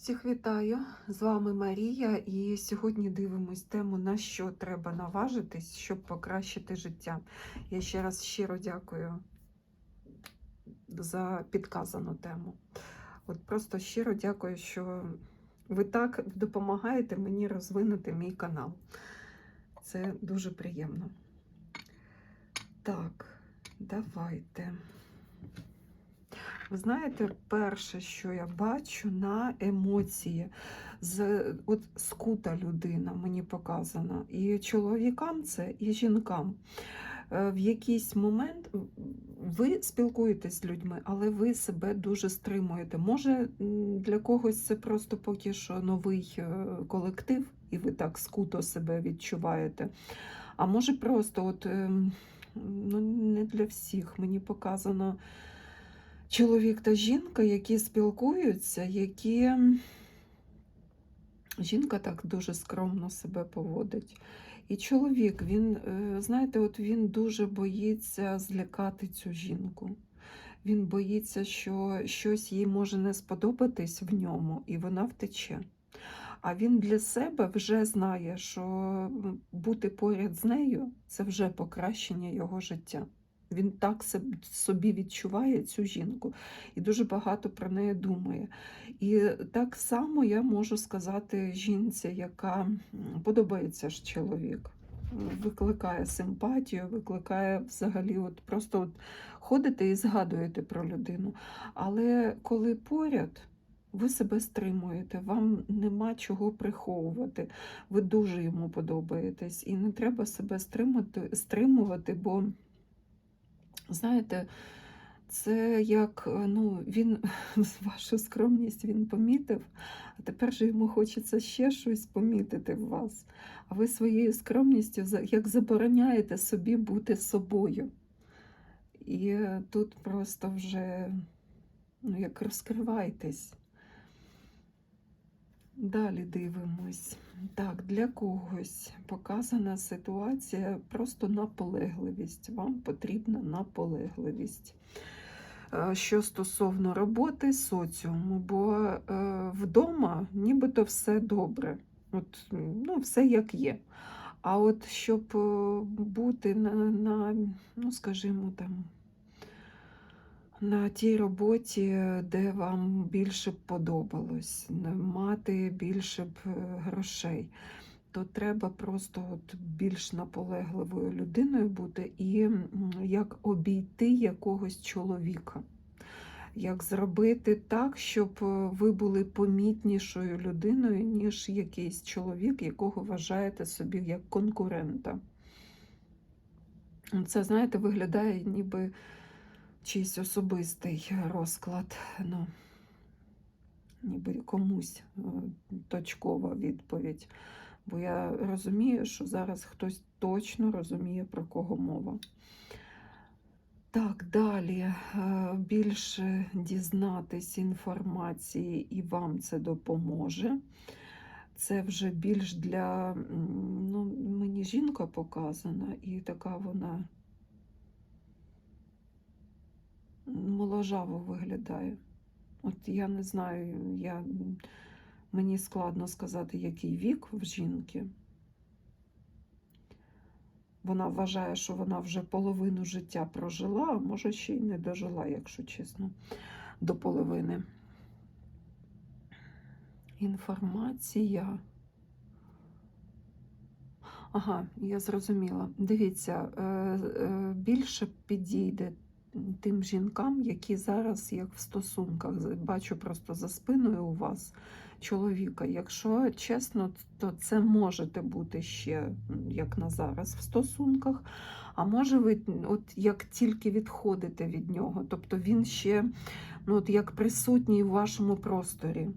Всіх вітаю! З вами Марія, і сьогодні дивимось тему, на що треба наважитись, щоб покращити життя. Я ще раз щиро дякую за підказану тему. От просто щиро дякую, що ви так допомагаєте мені розвинути мій канал. Це дуже приємно. Так, давайте. Ви знаєте, перше, що я бачу на емоції, з, от скута людина мені показана. І чоловікам це, і жінкам. Е, В якийсь момент ви спілкуєтесь з людьми, але ви себе дуже стримуєте. Може, для когось це просто поки що новий е, колектив, і ви так скуто себе відчуваєте. А може, просто от, ем, ну, не для всіх мені показано чоловік та жінка, які спілкуються, які жінка так дуже скромно себе поводить. І чоловік, він, е, знаєте, от він дуже боїться злякати цю жінку. Він боїться, що щось їй може не сподобатись в ньому, і вона втече. А він для себе вже знає, що бути поряд з нею це вже покращення його життя. Він так собі відчуває цю жінку і дуже багато про неї думає. І так само я можу сказати жінці, яка подобається ж чоловік, викликає симпатію, викликає взагалі, от просто от ходите і згадуєте про людину. Але коли поряд, ви себе стримуєте, вам нема чого приховувати. Ви дуже йому подобаєтесь, і не треба себе стримати, стримувати, бо знаєте, це як е, ну, він вашу скромність він помітив, а тепер же йому хочеться ще щось помітити в вас. А ви своєю скромністю як забороняєте собі бути собою. І е, тут просто вже ну, як розкривайтесь. Далі дивимось. Так, для когось показана ситуація просто наполегливість. Вам потрібна наполегливість. Е, Що стосовно роботи соціуму, бо е, вдома нібито все добре, от, ну, все як є. А от щоб е, бути на, на ну, скажімо, там, на тій роботі, де вам більше б подобалось, мати більше б е, грошей, то треба просто от більш наполегливою людиною бути і як обійти якогось чоловіка. Як зробити так, щоб е, ви були помітнішою людиною, ніж якийсь чоловік, якого вважаєте собі як конкурента. Це, знаєте, виглядає ніби чийсь особистий розклад. Ну, ніби комусь е, точкова відповідь. Бо я розумію, що зараз хтось точно розуміє, про кого мова. Так, далі е, більше дізнатись інформації і вам це допоможе. Це вже більш для, ну, мені жінка показана, і така вона моложаво виглядає. От я не знаю, я, мені складно сказати, який вік в жінки. Вона вважає, що вона вже половину життя прожила, а може ще й не дожила, якщо чесно, до половини. Інформація. Ага, я зрозуміла. Дивіться, е, е, більше підійде тим жінкам, які зараз як в стосунках. Бачу просто за спиною у вас чоловіка. Якщо чесно, то це можете бути ще як на зараз в стосунках. А може ви от як тільки відходите від нього, тобто він ще ну, от як присутній в вашому просторі.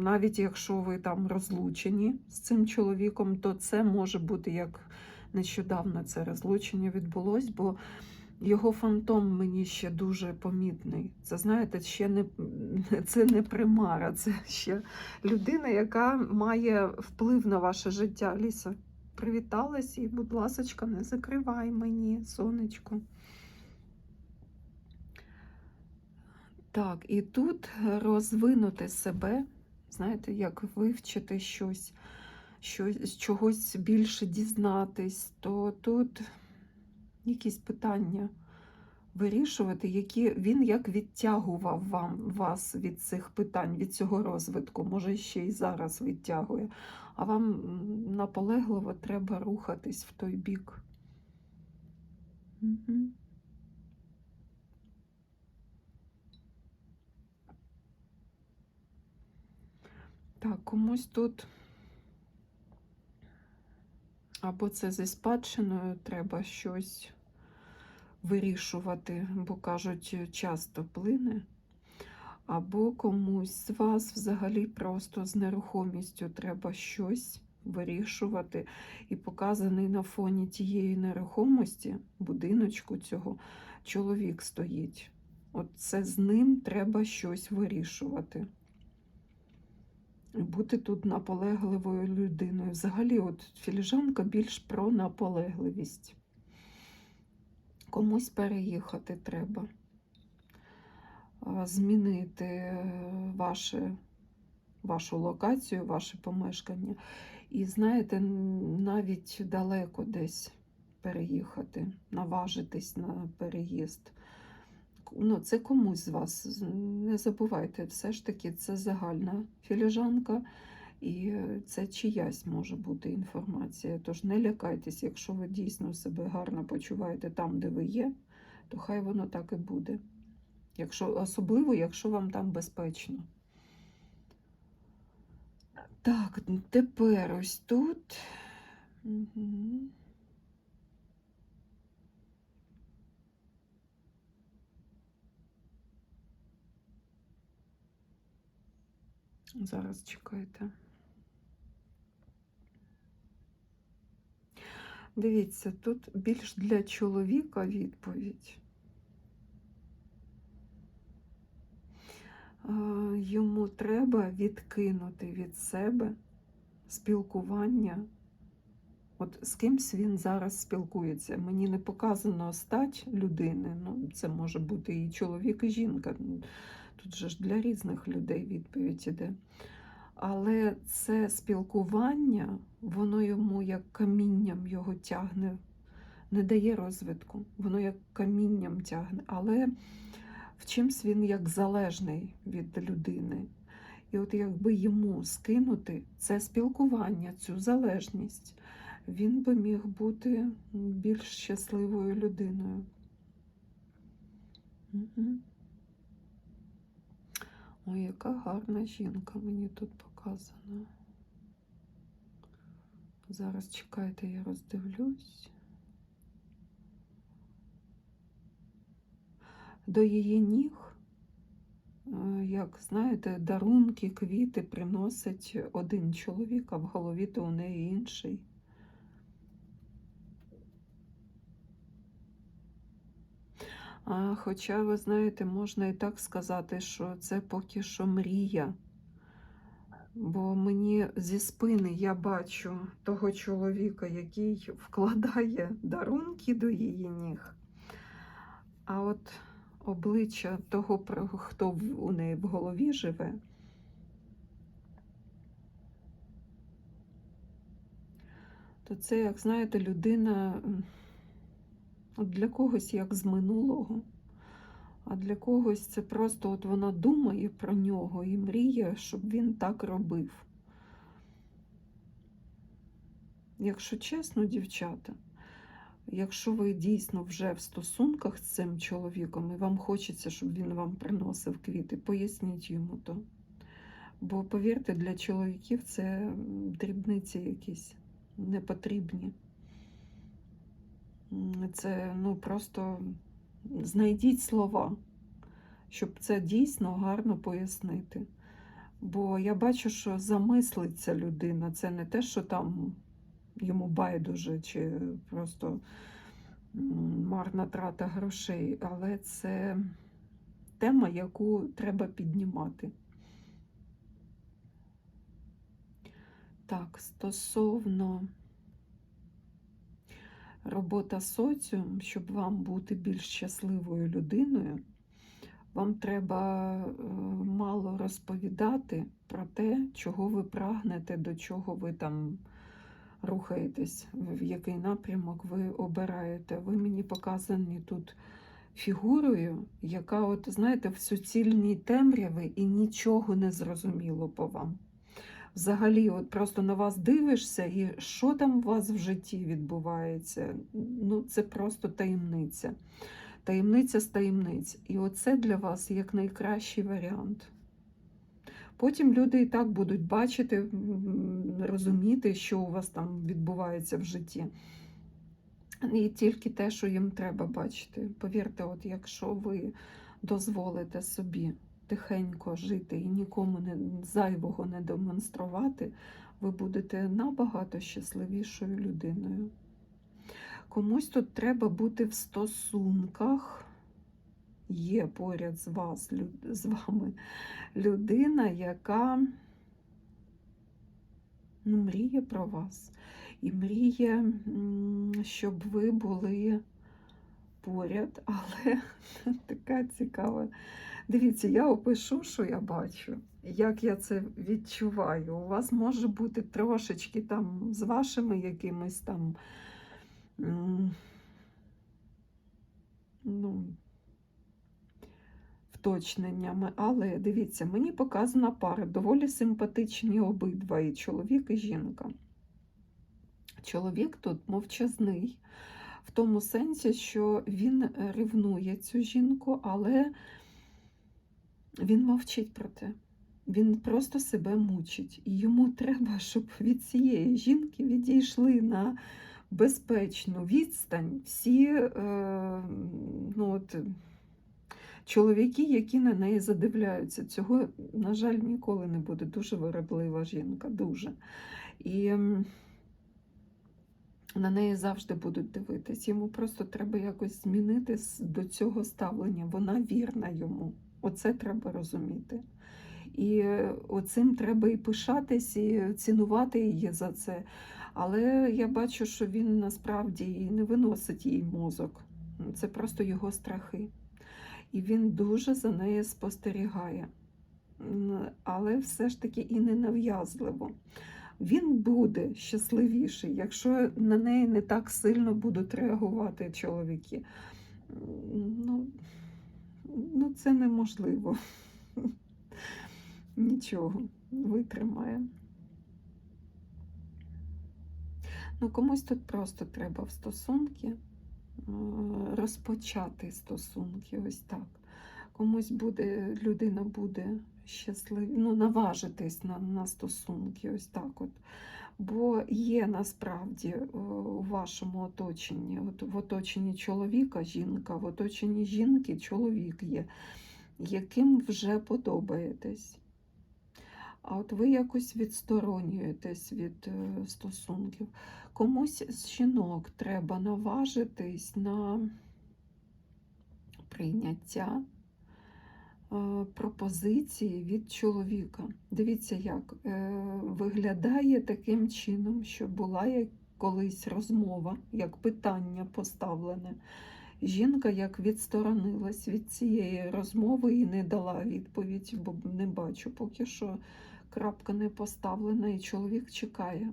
Навіть якщо ви там розлучені з цим чоловіком, то це може бути як нещодавно це розлучення відбулось, бо його фантом мені ще дуже помітний. Це знаєте, ще не це не примара, це ще людина, яка має вплив на ваше життя. Ліса, привіталась і, будь ласочка, не закривай мені, сонечко. Так, і тут розвинути себе знаєте, як вивчити щось, щось чогось більше дізнатись, то тут якісь питання вирішувати, які він як відтягував вам, вас від цих питань, від цього розвитку, може ще й зараз відтягує, а вам наполегливо треба рухатись в той бік. Угу. Так, комусь тут або це зі спадщиною треба щось вирішувати, бо кажуть, часто плине, або комусь з вас взагалі просто з нерухомістю треба щось вирішувати. І показаний на фоні тієї нерухомості, будиночку цього, чоловік стоїть. От це з ним треба щось вирішувати. Бути тут наполегливою людиною. Взагалі, от філіжанка більш про наполегливість. Комусь переїхати треба, змінити е, ваше, вашу локацію, ваше помешкання. І знаєте, навіть далеко десь переїхати, наважитись на переїзд. Ну, це комусь з вас. Не забувайте, все ж таки це загальна філіжанка, і е, це чиясь може бути інформація. Тож не лякайтесь, якщо ви дійсно себе гарно почуваєте там, де ви є, то хай воно так і буде. Якщо, особливо, якщо вам там безпечно. Так, тепер ось тут. Угу. Зараз чекайте. Дивіться, тут більш для чоловіка відповідь. Е, Йому треба відкинути від себе спілкування. От з кимсь він зараз спілкується. Мені не показано стать людини. Ну, це може бути і чоловік, і жінка. Тут же ж для різних людей відповідь іде. Але це спілкування, воно йому як камінням його тягне, не дає розвитку, воно як камінням тягне, але в чимсь він як залежний від людини. І от якби йому скинути це спілкування, цю залежність, він би міг бути більш щасливою людиною. Ой, яка гарна жінка мені тут показана. Зараз чекайте, я роздивлюсь. До її ніг, е, як знаєте, дарунки, квіти приносить один чоловік, а в голові то у неї інший. А, Хоча, ви знаєте, можна і так сказати, що це поки що мрія. Бо мені зі спини я бачу того чоловіка, який вкладає дарунки до її ніг. А от обличчя того, хто у неї в голові живе, то це, як знаєте, людина от для когось як з минулого. А для когось це просто от вона думає про нього і мріє, щоб він так робив. Якщо чесно, дівчата, якщо ви дійсно вже в стосунках з цим чоловіком і вам хочеться, щоб він вам приносив квіти, поясніть йому то. Бо, повірте, для чоловіків це дрібниці якісь непотрібні. Це ну просто знайдіть слова, щоб це дійсно гарно пояснити. Бо я бачу, що замислиться людина. Це не те, що там йому байдуже чи просто марна трата грошей, але це тема, яку треба піднімати. Так, стосовно робота соціум, щоб вам бути більш щасливою людиною, Вам треба е, мало розповідати про те, чого ви прагнете, до чого ви там рухаєтесь, в який напрямок ви обираєте. Ви мені показані тут фігурою, яка, от, знаєте, в суцільній темряві і нічого не зрозуміло по вам. Взагалі, от просто на вас дивишся, і що там у вас в житті відбувається? Ну, це просто таємниця. Таємниця з таємниць. І оце для вас як найкращий варіант. Потім люди і так будуть бачити, розуміти, що у вас там відбувається в житті. І тільки те, що їм треба бачити. Повірте, от якщо ви дозволите собі тихенько жити і нікому не зайвого не демонструвати, ви будете набагато щасливішою людиною. Комусь тут треба бути в стосунках. Є поряд з вас, з вами людина, яка ну, мріє про вас. І мріє, щоб ви були поряд, але така цікава. Дивіться, я опишу, що я бачу, як я це відчуваю. У вас може бути трошечки там з вашими якимись там. Ну, вточненнями, але дивіться, мені показана пара, доволі симпатичні обидва, і чоловік, і жінка. Чоловік тут мовчазний, в тому сенсі, що він ревнує цю жінку, але він мовчить про те. Він просто себе мучить. І йому треба, щоб від цієї жінки відійшли на безпечну відстань всі е, ну, от, чоловіки, які на неї задивляються. Цього, на жаль, ніколи не буде. Дуже вироблива жінка, дуже. І на неї завжди будуть дивитись. Йому просто треба якось змінити до цього ставлення. Вона вірна йому. Оце треба розуміти. І е, оцим треба і пишатись, і цінувати її за це. Але я бачу, що він насправді і не виносить їй мозок. Це просто його страхи. І він дуже за нею спостерігає. Але все ж таки і ненав'язливо. Він буде щасливіший, якщо на неї не так сильно будуть реагувати чоловіки. Ну, ну це неможливо. Нічого, витримає. Ну, комусь тут просто треба в стосунки е, розпочати стосунки, ось так. Комусь буде, людина буде щаслива, ну, наважитись на, на стосунки, ось так от. Бо є насправді е, у вашому оточенні, от в оточенні чоловіка жінка, в оточенні жінки чоловік є, яким вже подобаєтесь. А от ви якось відсторонюєтесь від е, стосунків. Комусь з жінок треба наважитись на прийняття пропозиції від чоловіка. Дивіться, як е, виглядає таким чином, що була колись розмова, як питання поставлене. Жінка як відсторонилась від цієї розмови і не дала відповідь, бо не бачу поки що крапка не поставлена, і чоловік чекає.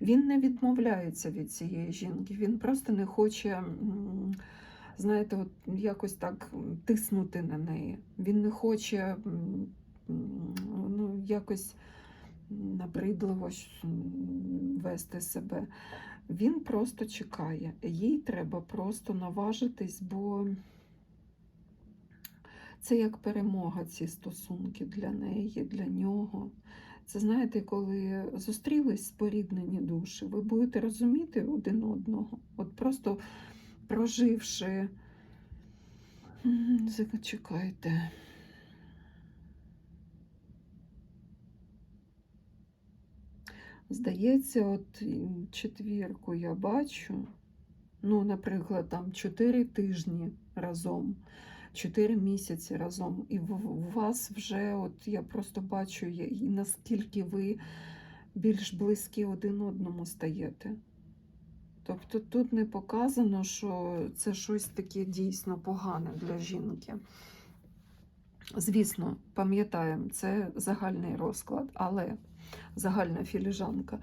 Він не відмовляється від цієї жінки, він просто не хоче, знаєте, от якось так тиснути на неї. Він не хоче ну, якось набридливо вести себе. Він просто чекає. Їй треба просто наважитись, бо це як перемога, ці стосунки для неї, для нього. Це знаєте, коли зустрілись споріднені душі, ви будете розуміти один одного. От просто проживши. Зачекайте. Здається, от четвірку я бачу. Ну, наприклад, там 4 тижні разом, 4 місяці разом. І у вас вже, от я просто бачу, наскільки ви більш близькі один одному стаєте. Тобто тут не показано, що це щось таке дійсно погане для жінки. Звісно, пам'ятаємо, це загальний розклад, але загальна філіжанка.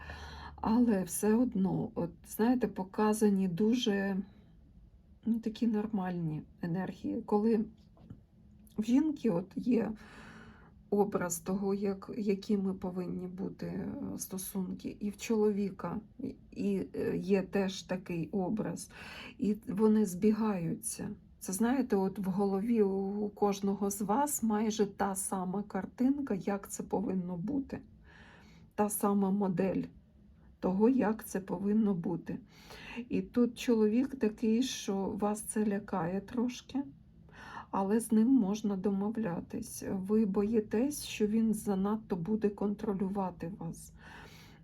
Але все одно, от знаєте, показані дуже ну, такі нормальні енергії. Коли в жінки от є образ того, як, які ми повинні бути е, стосунки, і в чоловіка і е, є теж такий образ, і вони збігаються. Це знаєте, от в голові у кожного з вас майже та сама картинка, як це повинно бути, та сама модель того, як це повинно бути. І тут чоловік такий, що вас це лякає трошки, але з ним можна домовлятись. Ви боїтесь, що він занадто буде контролювати вас.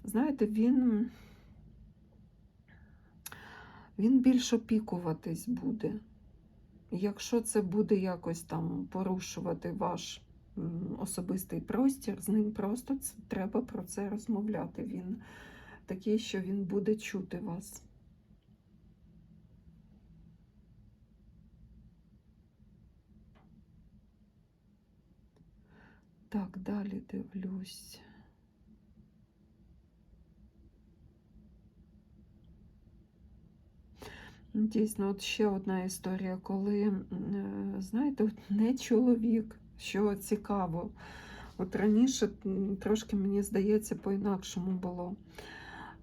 Знаєте, він, він більш опікуватись буде. Якщо це буде якось там порушувати ваш особистий простір, з ним просто треба про це розмовляти. Він такий, що він буде чути вас. Так, далі дивлюсь. Дійсно, от ще одна історія, коли, е, знаєте, не чоловік, що цікаво. От раніше трошки, мені здається, по-інакшому було.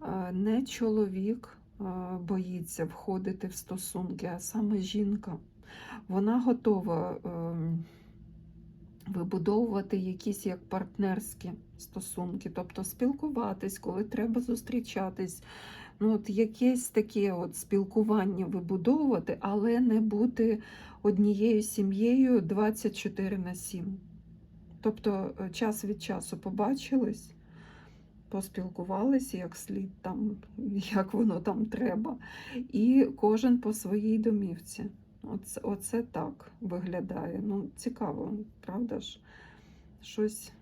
Е, Не чоловік е, боїться входити в стосунки, а саме жінка. Вона готова ем, вибудовувати якісь як партнерські стосунки, тобто спілкуватись, коли треба зустрічатись. Ну, от якесь таке от спілкування вибудовувати, але не бути однією сім'єю 24 на 7. Тобто е, час від часу побачились, поспілкувалися як слід, там, як воно там треба, і кожен по своїй домівці. Оце, оце так виглядає. Ну, цікаво, правда ж? Щось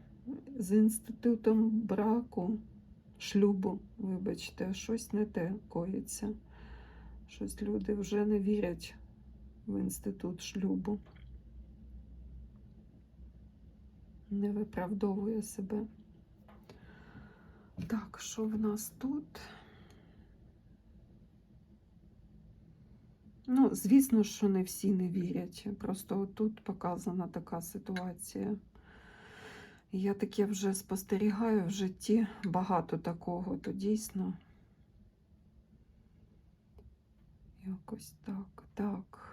з інститутом браку, шлюбу, вибачте, щось не те коїться. Щось люди вже не вірять в інститут шлюбу. Не виправдовує себе. Так, що в нас тут? Ну, звісно, що не всі не вірять. Просто тут показана така ситуація. Я таке вже спостерігаю в житті багато такого, то дійсно. Якось так, так.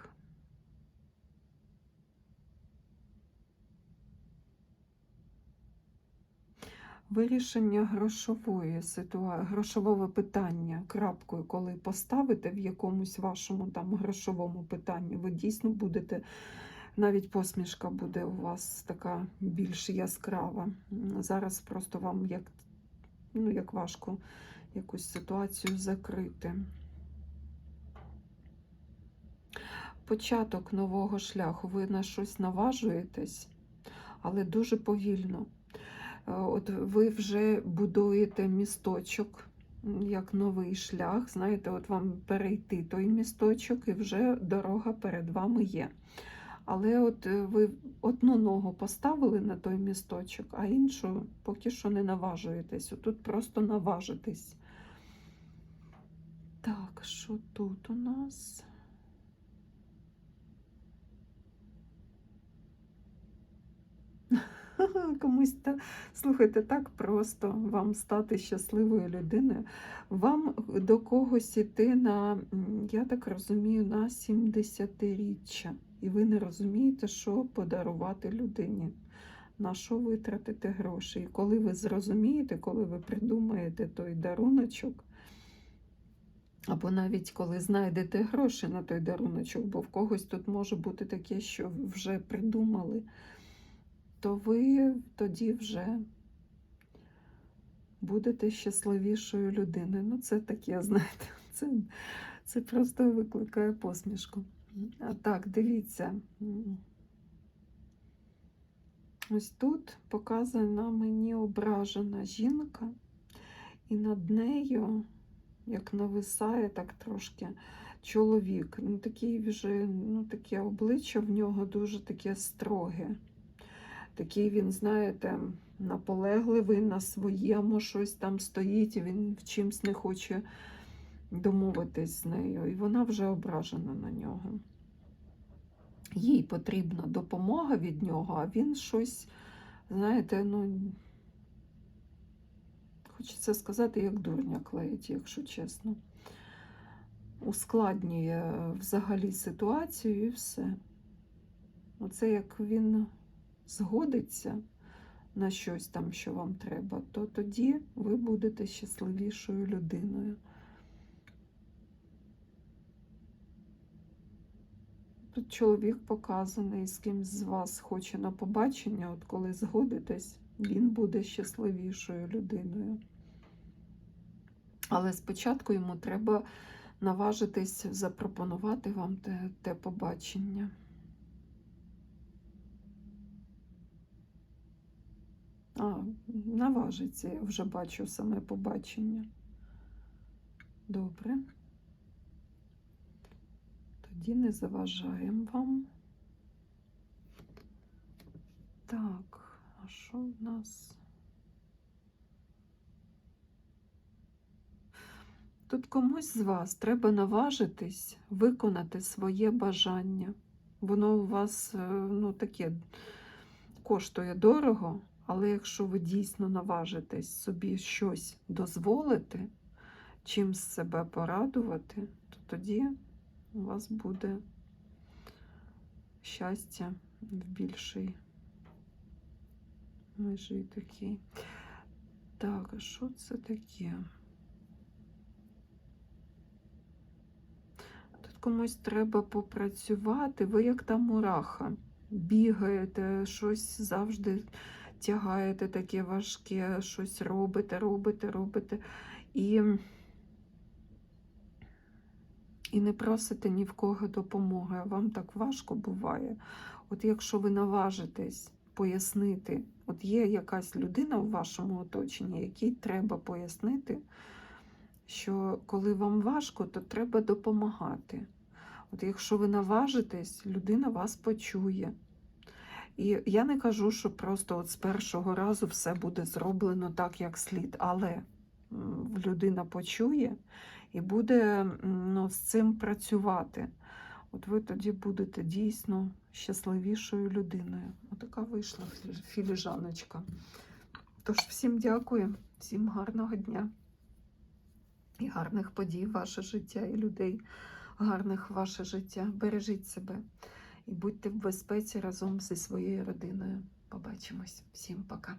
Вирішення грошової ситуації, грошового питання крапкою, коли поставите в якомусь вашому там грошовому питанні, ви дійсно будете, навіть посмішка буде у вас така більш яскрава. Зараз просто вам як, ну, як важко якусь ситуацію закрити. Початок нового шляху. Ви на щось наважуєтесь, але дуже повільно. Е, От ви вже будуєте місточок, як новий шлях. Знаєте, от вам перейти той місточок, і вже дорога перед вами є. Але от е, ви одну ногу поставили на той місточок, а іншу поки що не наважуєтесь. Тут просто наважитесь. Так, що тут у нас? Комусь та слухайте, так просто вам стати щасливою людиною. Вам до когось іти на, я так розумію, на 70-річчя. І ви не розумієте, що подарувати людині, на що витратити гроші. І коли ви зрозумієте, коли ви придумаєте той даруночок, або навіть коли знайдете гроші на той даруночок, бо в когось тут може бути таке, що вже придумали то ви тоді вже будете щасливішою людиною. Ну, це таке, знаєте, це, це просто викликає посмішку. А так, дивіться. Ось тут показана мені ображена жінка, і над нею, як нависає так трошки чоловік. Ну, такий вже, ну, таке обличчя в нього дуже таке строге. Такий він, знаєте, наполегливий на своєму щось там стоїть, і він в чимсь не хоче домовитись з нею. І вона вже ображена на нього. Їй потрібна допомога від нього, а він щось, знаєте, ну, хочеться сказати, як дурня клеїть, якщо чесно. Ускладнює взагалі ситуацію і все. Оце як він згодиться на щось там, що вам треба, то тоді ви будете щасливішою людиною. Тут чоловік показаний, з кимсь з вас хоче на побачення, от коли згодитесь, він буде щасливішою людиною. Але спочатку йому треба наважитись запропонувати вам те, те побачення. А, наважиться, я вже бачу саме побачення. Добре. Тоді не заважаємо вам. Так, а що в нас? Тут комусь з вас треба наважитись виконати своє бажання. Воно у вас е, ну, таке коштує дорого, але якщо ви дійсно наважитесь собі щось дозволити, чим себе порадувати, то тоді у вас буде щастя в більшій межі такій. Так, а що це таке? Тут комусь треба попрацювати, ви як та мураха. Бігаєте, щось завжди тягаєте таке важке, щось робите, робите, робите. І, і не просите ні в кого допомоги. Вам так важко буває. От якщо ви наважитесь пояснити, от є якась людина в вашому оточенні, якій треба пояснити, що коли вам важко, то треба допомагати. От якщо ви наважитесь, людина вас почує. І я не кажу, що просто от з першого разу все буде зроблено так, як слід, але людина почує і буде ну, з цим працювати. От ви тоді будете дійсно щасливішою людиною. Отака вийшла філіжаночка. Тож всім дякую, всім гарного дня і гарних подій в ваше життя, і людей гарних ваше життя. Бережіть себе і будьте в безпеці разом зі своєю родиною. Побачимось. Всім пока.